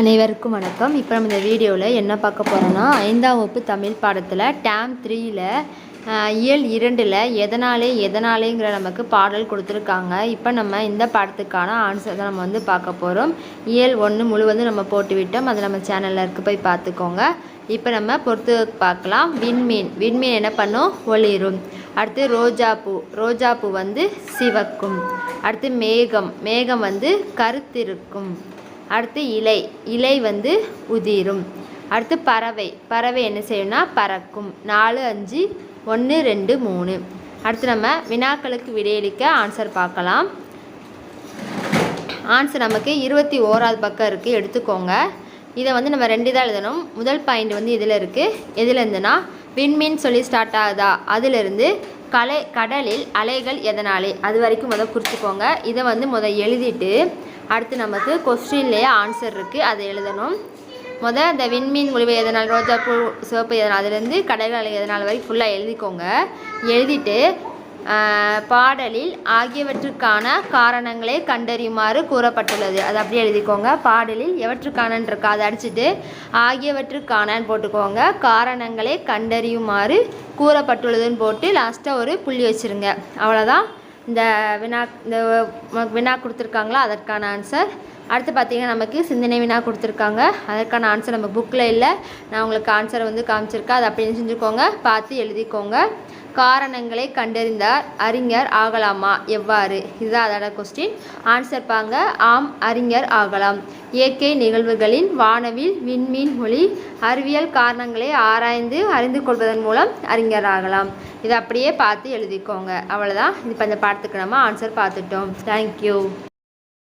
அனைவருக்கும் வணக்கம். இப்போ நம்ம இந்த வீடியோவில் என்ன பார்க்க போகிறோன்னா ஐந்தாம் வகுப்பு தமிழ் பாடத்தில் டேம் த்ரீயில் இயல் இரண்டில் எதனாலே எதனாலேங்கிற நமக்கு பாடல் கொடுத்துருக்காங்க. இப்போ நம்ம இந்த பாடத்துக்கான ஆன்சர் தான் நம்ம வந்து பார்க்க போகிறோம் இயல் ஒன்று முழுவதும் நம்ம போட்டுவிட்டோம் அதை அது நம்ம சேனலில் இருக்க போய் பார்த்துக்கோங்க. இப்போ நம்ம பொறுத்து பார்க்கலாம். விண்மீன். விண்மீன் என்ன பண்ணும்? ஒளிரும். அடுத்து ரோஜாப்பூ. ரோஜாப்பூ வந்து சிவக்கும். அடுத்து மேகம். மேகம் வந்து கருத்திருக்கும். அடுத்து இலை. இலை வந்து உதிரும். அடுத்து பறவை. பறவை என்ன செய்யணும்னா பறக்கும். நாலு அஞ்சு ஒன்று ரெண்டு மூணு. அடுத்து நம்ம வினாக்களுக்கு விடையளிக்க ஆன்சர் பார்க்கலாம். ஆன்சர் நமக்கு இருபத்தி ஓராவது பக்கம் இருக்குது எடுத்துக்கோங்க. இதை வந்து நம்ம ரெண்டு தான் எழுதணும். முதல் பாயிண்ட் வந்து இதில் இருக்குது எதுலேருந்துன்னா விண்மீன் சொல்லி ஸ்டார்ட் ஆகுதா? அதிலிருந்து கலை கடலில் அலைகள் எதனாலே? அது வரைக்கும் முதல் குறிச்சிக்கோங்க. இதை வந்து முதல் எழுதிட்டு அடுத்து நமக்கு கொஸ்டின்லேயே ஆன்சர் இருக்குது அதை எழுதணும். முதல் இந்த விண்மீன் முழுவை எதனால் ரோஜாப்பூ சிவப்பு எதனால் அதுலேருந்து கடல் அலை எதனால் வரைக்கும் ஃபுல்லாக எழுதிக்கோங்க. எழுதிட்டு பாடலில் ஆகியவற்றுக்கான காரணங்களை கண்டறியுமாறு கூறப்பட்டுள்ளது. அது அப்படியே எழுதிக்கோங்க. பாடலில் எவற்றுக்கானன் இருக்கா அதை அடிச்சுட்டு ஆகியவற்றுக்கானன்னு போட்டுக்கோங்க. காரணங்களை கண்டறியுமாறு கூறப்பட்டுள்ளதுன்னு போட்டு லாஸ்ட்டாக ஒரு புள்ளி வச்சுருங்க. அவ்வளோதான் இந்த வினா இந்த வினா கொடுத்துருக்காங்களா? அதற்கான ஆன்சர் அடுத்து பார்த்தீங்கன்னா நமக்கு சிந்தனை வினா கொடுத்துருக்காங்க. அதற்கான ஆன்சர் நம்ம புக்கில் இல்லை. நான் உங்களுக்கு ஆன்சரை வந்து காமிச்சிருக்கேன். அதை அப்படி செஞ்சுக்கோங்க. பார்த்து எழுதிக்கோங்க. காரணங்களை கண்டறிந்தார். அறிஞர் ஆகலாமா? எவ்வாறு? இதுதான் அதோட கொஸ்டின் ஆன்சர் பாங்க ஆம் அறிஞர் ஆகலாம். இயற்கை நிகழ்வுகளின் வானவில் விண்மீன் ஒளி அறிவியல் காரணங்களை ஆராய்ந்து அறிந்து கொள்வதன் மூலம் அறிஞராகலாம். இதை அப்படியே பார்த்து எழுதிக்கோங்க. அவ்வளோதான் இப்போ இந்த பாடத்துக்கு நம்ம ஆன்சர் பார்த்துட்டோம். தேங்க்யூ